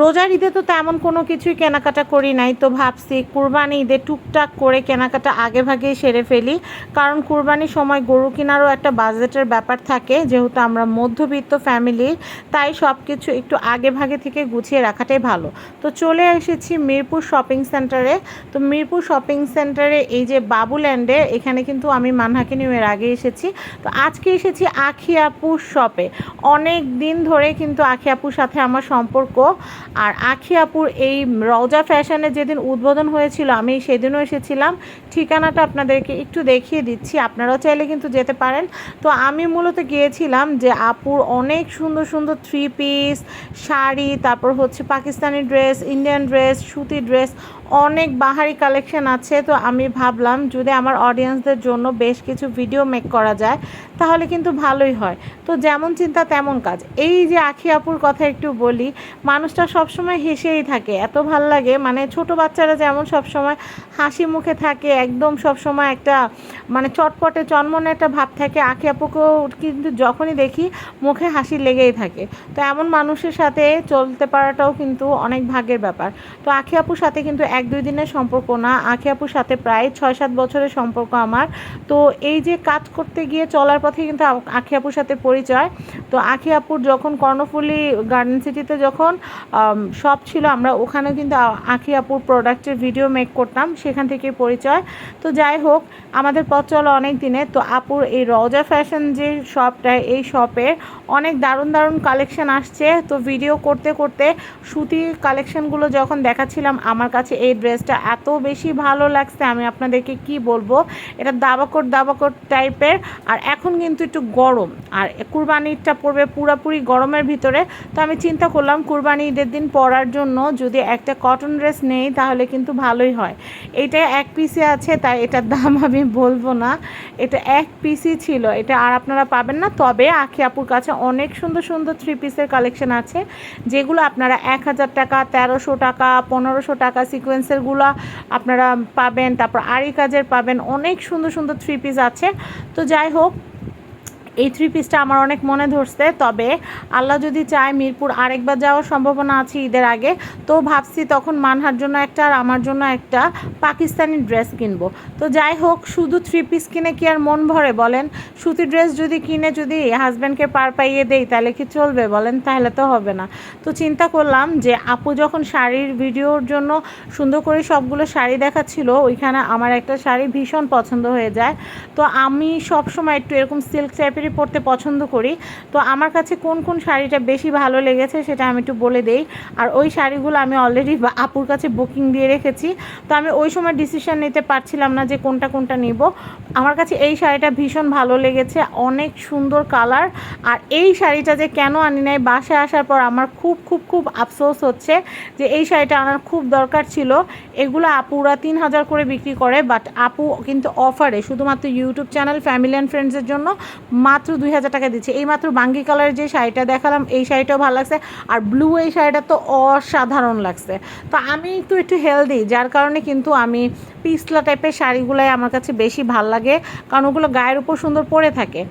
রোজার ঈদে তো তেমন কোনো কিছুই কেনাকাটা করি নাই, তো ভাবছি কুরবানি ঈদে টুকটাক করে কেনাকাটা আগে ভাগেই সেরে ফেলি। কারণ কুরবানির সময় গরু কেনারও একটা বাজেটের ব্যাপার থাকে, যেহেতু আমরা মধ্যবিত্ত ফ্যামিলি, তাই সব কিছু একটু আগে ভাগে থেকে গুছিয়ে রাখাটাই ভালো। তো চলে এসেছি মিরপুর শপিং সেন্টারে। তো মিরপুর শপিং সেন্টারে এই যে বাবুল্যান্ডে এখানে কিন্তু আমি মানহাকে নিয়ে এর আগে এসেছি। তো আজকে এসেছি আখিয়াপুর শপে। অনেক দিন ধরে কিন্তু আখিয়াপুর সাথে আমার সম্পর্ক। আর আখিয়াপুর এই রওজা ফ্যাশনে যেদিন উদ্বোধন হয়েছিল, আমি সেদিনও এসেছিলাম। ঠিকানাটা আপনাদেরকে একটু দেখিয়ে দিচ্ছি, আপনারাও চাইলে কিন্তু যেতে পারেন। তো আমি মূলত গিয়েছিলাম যে আপুর অনেক সুন্দর সুন্দর থ্রি পিস শাড়ি, তারপর হচ্ছে পাকিস্তানি ড্রেস ইন্ডিয়ান ড্রেস সুতি ড্রেস অনেক বাহারি কালেকশন আছে, তো আমি ভাবলাম যদি আমার অডিয়েন্সদের জন্য বেশ কিছু ভিডিও মেক করা যায়, তাহলে কিন্তু ভালোই হয়। তো যেমন চিন্তা তেমন কাজ। এই যে আখি আপুর কথা একটু বলি, মানুষটা সবসময় হেসেই থাকে, এত ভালো লাগে। মানে ছোট বাচ্চারা যেমন সবসময় হাসি মুখে থাকে, একদম সবসময় একটা মানে চটপটে চনমনে একটা ভাব থাকে, আখি আপুকেও কিন্তু যখনই দেখি মুখে হাসি লেগেই থাকে। তো এমন মানুষের সাথে চলতে পারাটাও কিন্তু অনেক ভাগ্যের ব্যাপার। তো আখি আপুর সাথে কিন্তু এক দুই দিনের সম্পর্ক না। আখি আপুর সাথে প্রায় ছয় সাত বছরের সম্পর্ক আমার। তো এই যে কাজ করতে গিয়ে চলার পথে কিন্তু আঁখি আপুর সাথে পরিচয়। তো আখি আপুর যখন কর্ণফুলি গার্ডেন সিটিতে যখন শপ ছিল, আমরা ওখানে কিন্তু আখি আপুর প্রোডাক্টের ভিডিও মেক করতাম, সেখান থেকে পরিচয়। তো যাই হোক, আমাদের পথ চলো অনেক দিনে, তো আপুর এই রজা ফ্যাশন যে শপটা এই শপের অনেক দারুণ দারুণ কালেকশন আসছে। তো ভিডিও করতে করতে সুতি কালেকশনগুলো যখন দেখাচ্ছিলাম, আমার কাছে এই ড্রেসটা এত বেশি ভালো লাগছে, আমি আপনাদেরকে কি বলব? এটা দাবাকট দাবাকট টাইপের আর এখন কিন্তু একটু গরম। আর কুরবানিটা পড়বে পুরাপুরি গরমের ভিতরে। তো আমি চিন্তা করলাম, কুরবানি ঈদের দিন পরার জন্য যদি একটা কটন ড্রেস নেই, তাহলে কিন্তু ভালোই হয়। এটা এক পিসে আছে, তাই এটার দাম আমি বলব না। এটা এক পিসই ছিল, এটা আর আপনারা পাবেন না। তবে আখি আপুর কাছে অনেক সুন্দর সুন্দর থ্রি পিসের কালেকশন আছে, যেগুলো আপনারা এক হাজার টাকা, তেরোশো টাকা, পনেরোশো টাকা সিকোয়েন্সেরগুলো আপনারা পাবেন। তারপর আরি কাজের পাবেন, অনেক সুন্দর সুন্দর থ্রি পিস আছে। তো যাই হোক এই থ্রি পিসটা আমার অনেক মনে ধরছে, তবে আল্লাহ যদি চায় মিরপুর আরেকবার যাওয়ার সম্ভাবনা আছে ঈদের আগে, তো ভাবছি তখন মানহার জন্য একটা আর আমার জন্য একটা পাকিস্তানি ড্রেস কিনবো। তো যাই হোক, শুধু থ্রি পিস কিনে কি আর মন ভরে বলেন? সুতি ড্রেস যদি কিনে যদি হাজব্যান্ডকে পার পাইয়ে দেই, তাহলে কি চলবে বলেন? তাহলে তো হবে না। তো চিন্তা করলাম যে আপু যখন শাড়ির ভিডিওর জন্য সুন্দর করে সবগুলো শাড়ি দেখাচ্ছিল, ওইখানে আমার একটা শাড়ি ভীষণ পছন্দ হয়ে যায়। তো আমি সবসময় একটু এরকম সিল্ক টাইপেরই পরতে পছন্দ করি। তো আমার কাছে কোন কোন শাড়িটা বেশি ভালো লেগেছে সেটা আমি একটু বলে দেই। আর ওই শাড়িগুলো আমি অলরেডি আপুর কাছে বুকিং দিয়ে রেখেছি। তো আমি ওই সময় ডিসিশন নিতে পারছিলাম না যে কোনটা কোনটা নিব। আমার কাছে এই শাড়িটা ভীষণ ভালো লেগেছে, অনেক সুন্দর কালার আর এই শাড়িটা যে কেন আনি নাই, বাসায় আসার পর আমার খুব খুব খুব আফসোস হচ্ছে যে এই শাড়িটা আনার খুব দরকার ছিল। এগুলো আপুরা তিন হাজার করে বিক্রি করে বাট আপু কিন্তু অফারে শুধুমাত্র ইউটিউব চ্যানেল ফ্যামিলি অ্যান্ড ফ্রেন্ডসের জন্য মাত্র দুই হাজার টাকা দিচ্ছে। এই মাত্র বাঙ্গি কালারের যে শাড়িটা দেখালাম, এই শাড়িটাও ভালো লাগছে। আর ব্লু এই শাড়িটা তো অসাধারণ লাগছে। তো আমি একটু একটু হেলদি যার কারণে কিন্তু আমি পিসলা টাইপের শাড়িগুলাই আমার কাছে বেশি ভালো লাগে, কারণ ওগুলো গায়ের উপর সুন্দর পরে থাকে।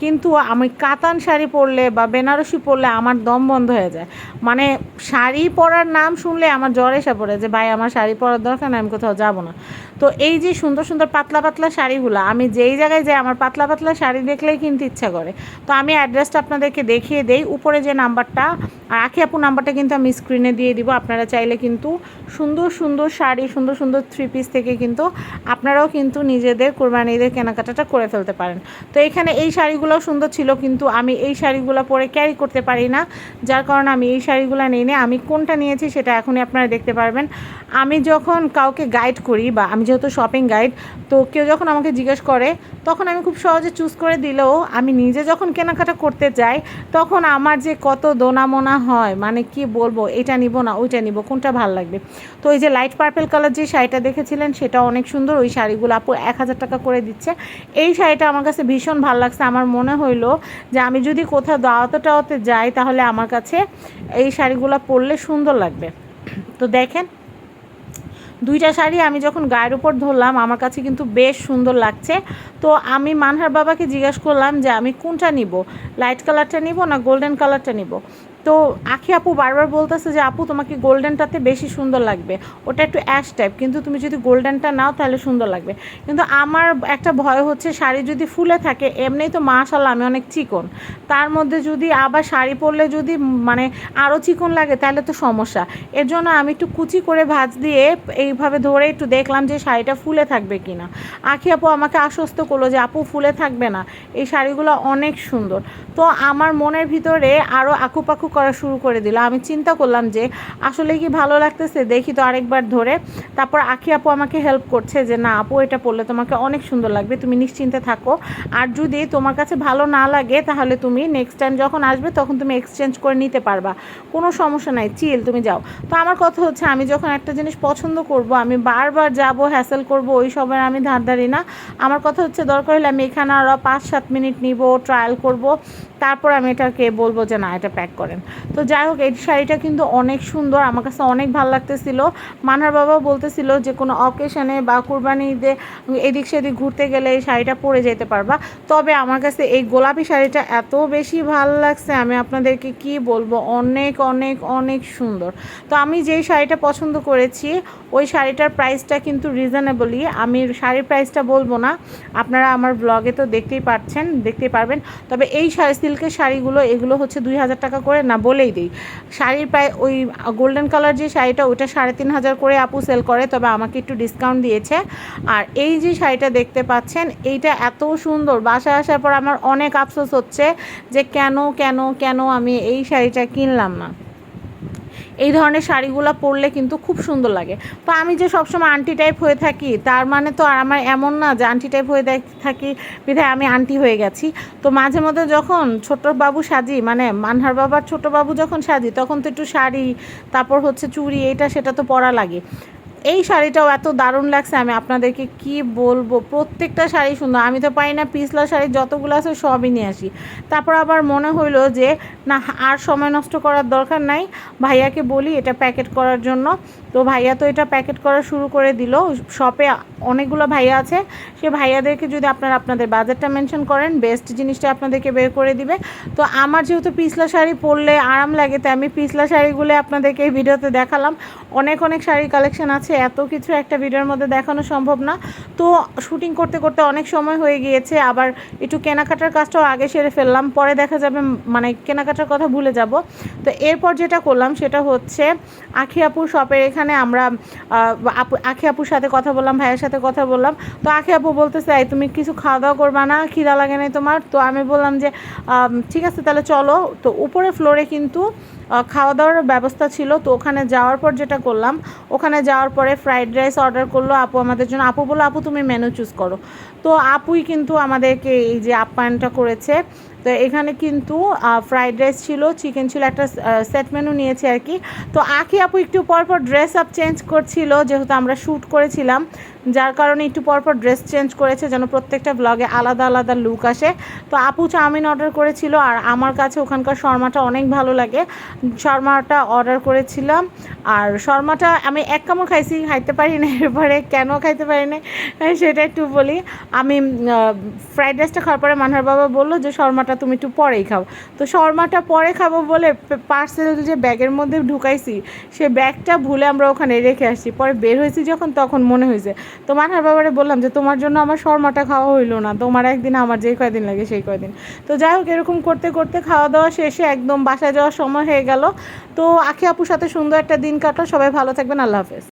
কিন্তু আমি কাতান শাড়ি পরলে বা বেনারসি পরলে আমার দম বন্ধ হয়ে যায়। মানে শাড়ি পরার নাম শুনলে আমার জ্বর এসে পড়ে যে, ভাই, আমার শাড়ি পরার দরকার না আমি কোথাও যাব না। তো এই যে সুন্দর সুন্দর পাতলা পাতলা শাড়িগুলো, আমি যেই জায়গায় যাই আমার পাতলা পাতলা শাড়ি দেখলেই কিনতে ইচ্ছা করে। তো আমি অ্যাড্রেসটা আপনাদেরকে দেখিয়ে দেই, উপরে যে নাম্বারটা, আর আখি আপু নাম্বারটা কিন্তু আমি স্ক্রিনে দিয়ে দিব, আপনারা চাইলে কিন্তু সুন্দর সুন্দর শাড়ি, সুন্দর সুন্দর থ্রি পিস থেকে কিন্তু আপনারাও কিন্তু নিজেদের কোরবানিদের কেনাকাটাটা করে ফেলতে পারেন। তো এখানে এই শাড়িগুলোও সুন্দর ছিল কিন্তু আমি এই শাড়িগুলো পরে ক্যারি করতে পারি না, যার কারণে আমি এই শাড়িগুলো নিই আমি কোনটা নিয়েছি সেটা এখনই আপনারা দেখতে পারবেন। আমি যখন কাউকে গাইড করি বা আমি যেহেতু শপিং গাইড তো কেউ যখন আমাকে জিজ্ঞেস করে, তখন আমি খুব সহজে চুজ করে দিলেও আমি নিজে যখন কেনাকাটা করতে যাই, তখন আমার যে কত দোনামোনা হয় মানে কি বলব, এটা নিব না, ওইটা নিব, কোনটা ভালো লাগবে? তো এই যে লাইট পার্পেল কালার যে শাড়িটা দেখেছিলেন, সেটা অনেক সুন্দর, ওই শাড়িগুলো আপু এক হাজার টাকা করে দিচ্ছে। এই শাড়িটা আমার কাছে ভীষণ ভালো লাগছে, আমার মনে হইল যে আমি যদি কোথাও দাওয়াতে টাওয়াতে যাই, তাহলে আমার কাছে এই শাড়িগুলো পরলে সুন্দর লাগবে। তো দেখেন দুইটা শাড়ি আমি যখন গায়ের উপর ধরলাম, আমার কাছে কিন্তু বেশ সুন্দর লাগছে। তো আমি মানহার বাবাকে জিজ্ঞাসা করলাম যে আমি কোনটা নিব? লাইট কালারটা নিব না গোল্ডেন কালারটা নিব? তো আখি আপু বারবার বলতেছে যে, আপু, তোমাকে গোল্ডেনটাতে বেশি সুন্দর লাগবে। ওটা একটু অ্যাশ টাইপ কিন্তু তুমি যদি গোল্ডেনটা নাও তাহলে সুন্দর লাগবে। কিন্তু আমার একটা ভয় হচ্ছে, শাড়ি যদি ফুলে থাকে এমনিই তো মাশাল্লাহ আমি অনেক চিকন। তার মধ্যে যদি আবার শাড়ি পরলে যদি মানে আরও চিকন লাগে, তাহলে তো সমস্যা। এর জন্য আমি একটু কুচি করে ভাজ দিয়ে এইভাবে ধরে একটু দেখলাম যে, শাড়িটা ফুলে থাকবে কি না আখি আপু আমাকে আশ্বস্ত করল যে, আপু, ফুলে থাকবে না। এই শাড়িগুলো অনেক সুন্দর। তো আমার মনের ভিতরে আরও আকুপাকু করা শুরু করে দিল। আমি চিন্তা করলাম যে আসলে কি ভালো লাগতেছে? দেখি তো আরেকবার ধরে। তারপর আখি আপু আমাকে হেল্প করছে যে, না আপু, এটা পড়লে তোমাকে অনেক সুন্দর লাগবে। তুমি নিশ্চিন্তে থাকো। আর যদি তোমার কাছে ভালো না লাগে, তাহলে তুমি নেক্সট টাইম যখন আসবে, তখন তুমি এক্সচেঞ্জ করে নিতে পারবা। কোনো সমস্যা নাই চিল তুমি যাও। তো আমার কথা হচ্ছে, আমি যখন একটা জিনিস পছন্দ করব, আমি বারবার যাব হ্যাসেল করব, ওই সবের আমি ধারধারি না। আমার কথা হচ্ছে, দরকার হলে আমি এখানে আরও পাঁচ সাত মিনিট নিব ট্রায়াল করব। তারপর আমি এটাকে বলব যে, না, এটা প্যাক করেন। তো যাই হোক, এই শাড়িটা কিন্তু অনেক সুন্দর, আমার কাছে অনেক ভালো লাগতেছিল। মানহার বাবা বলতেছিল যে কোনো অকেশনে বা কোরবানি ঈদে এদিক সেদিক ঘুরতে গেলে এই শাড়িটা পরে যেতে পারবা। তবে আমার কাছে এই গোলাপি শাড়িটা এত বেশি ভালো লাগছে, আমি আপনাদেরকে কি বলব? অনেক অনেক অনেক সুন্দর। তো আমি যেই শাড়িটা পছন্দ করেছি ওই শাড়িটার প্রাইসটা কিন্তু রিজনেবলই আমি শাড়ির প্রাইসটা বলব না, আপনারা আমার ব্লগে তো দেখতেই পাচ্ছেন দেখতেই পারবেন। তবে এই শাড়ি সিল্কের শাড়িগুলো, এগুলো হচ্ছে দুই হাজার টাকা করে না, বলেই দিই। শাড়ির প্রায় ওই গোল্ডেন কালার যে শাড়িটা, ওইটা সাড়ে তিন হাজার করে আপু সেল করে, তবে আমাকে একটু ডিসকাউন্ট দিয়েছে। আর এই যে শাড়িটা দেখতে পাচ্ছেন, এইটা এত সুন্দর, বাসায় আসার পর আমার অনেক আফসোস হচ্ছে যে কেন কেন কেন আমি এই শাড়িটা কিনলাম না। এই ধরনের শাড়িগুলো পরলে কিন্তু খুব সুন্দর লাগে। তো আমি যে সবসময় আন্টি টাইপ হয়ে থাকি, তার মানে তো আর আমার এমন না যে আন্টি টাইপ হয়ে থাকি, বিধায় আমি আন্টি হয়ে গেছি। তো মাঝে মধ্যে যখন ছোট বাবু সাজি মানে মানহার বাবার ছোট বাবু যখন সাজি, তখন তো একটু শাড়ি, তারপর হচ্ছে চুড়ি এটা সেটা তো পরা লাগে। এই শাড়িটাও এত দারুণ লাগছে, আমি আপনাদেরকে কি বলব? প্রত্যেকটা শাড়ি সুন্দর। আমি তো পাই না, পিছলা শাড়ি যতগুলো আছে সবই নিয়ে আসি। তারপর আবার মনে হইল যে, না, আর সময় নষ্ট করার দরকার নাই। ভাইয়াকে বলি, এটা প্যাকেট করার জন্য। তো ভাইয়া তো এটা প্যাকেট করা শুরু করে দিল। শপে অনেকগুলো ভাইয়া আছে। সে ভাইয়াদেরকে যদি আপনারা আপনাদের বাজেটটা মেনশন করেন, বেস্ট জিনিসটা আপনাদেরকে বের করে দিবে। তো আমার যেহেতু পিছলা শাড়ি পরলে আরাম লাগে, তাই আমি পিছলা শাড়িগুলো আপনাদেরকে এই ভিডিওতে দেখালাম। অনেক অনেক শাড়ি কালেকশন আছে, এত কিছু একটা ভিডিওর মধ্যে দেখানো সম্ভব না। তো শুটিং করতে করতে অনেক সময় হয়ে গিয়েছে, আবার একটু কেনাকাটার কাজটাও আগে সেরে ফেললাম। পরে দেখা যাবে মানে কেনাকাটার কথা ভুলে যাব। তো এরপর যেটা করলাম, সেটা হচ্ছে আখি আপুর শপের এখানে আমরা আপু আখি আপুর সাথে কথা বললাম ভাইয়ের সাথে কথা বললাম। তো আখি আপু বলতেছে "এই, তুমি কিছু খাওয়া দাওয়া করবা না? খিদা লাগে নাই তোমার? তো আমি বললাম যে ঠিক আছে তাহলে চলো। তো উপরে ফ্লোরে কিন্তু খাওয়া দাওয়ার ব্যবস্থা ছিল। তো ওখানে যাওয়ার পর যেটা করলাম ওখানে যাওয়ার পরে ফ্রাইড রাইস অর্ডার করল আপু আমাদের জন্য। আপু বলল আপু তুমি মেনু চুজ করো। তো আপুই কিন্তু আমাদেরকে এই যে আপ্যায়নটা করেছে। তো এখানে কিন্তু ফ্রাইড রাইস ছিল চিকেন ছিল, একটা সেট মেনু নিয়েছে আর কি। তো আখি আপু একটু পরপর ড্রেস আপ চেঞ্জ করছিল, যেহেতু আমরা শ্যুট করেছিলাম। যার কারণে একটু পরপর ড্রেস চেঞ্জ করেছে, যেন প্রত্যেকটা ব্লগে আলাদা আলাদা লুক আসে। তো আপু চাউমিন অর্ডার করেছিল, আর আমার কাছে ওখানকার শর্মাটা অনেক ভালো লাগে। শর্মাটা অর্ডার করেছিলাম। আর শর্মাটা আমি এক কামড় খাইছি, খাইতে পারি না এরপরে কেন খাইতে পারি না সেটা একটু বলি। আমি ফ্রাইড রাইসটা খাওয়ার পরে মানহার বাবা বলল যে, শর্মাটা তুমি একটু পরেই খাও। তো শর্মাটা পরে খাব বলে পার্সেল যে ব্যাগের মধ্যে ঢুকাইছি, সে ব্যাগটা ভুলে আমরা ওখানে রেখে আসছি। পরে বের হয়েছি যখন, তখন মনে হয়েছে। তো মানহার বাবারে বললাম যে, তোমার জন্য আমার শর্মাটা খাওয়া হইল না, তোমার একদিন আমার যেই কয়দিন লাগে সেই কয়দিন। তো যাই হোক, এরকম করতে করতে খাওয়া দাওয়া শেষে একদম বাসায় যাওয়ার সময় হয়ে গেল। তো আখি আপুর সাথে সুন্দর একটা দিন কাটলো সবাই ভালো থাকবেন আল্লাহ হাফেজ।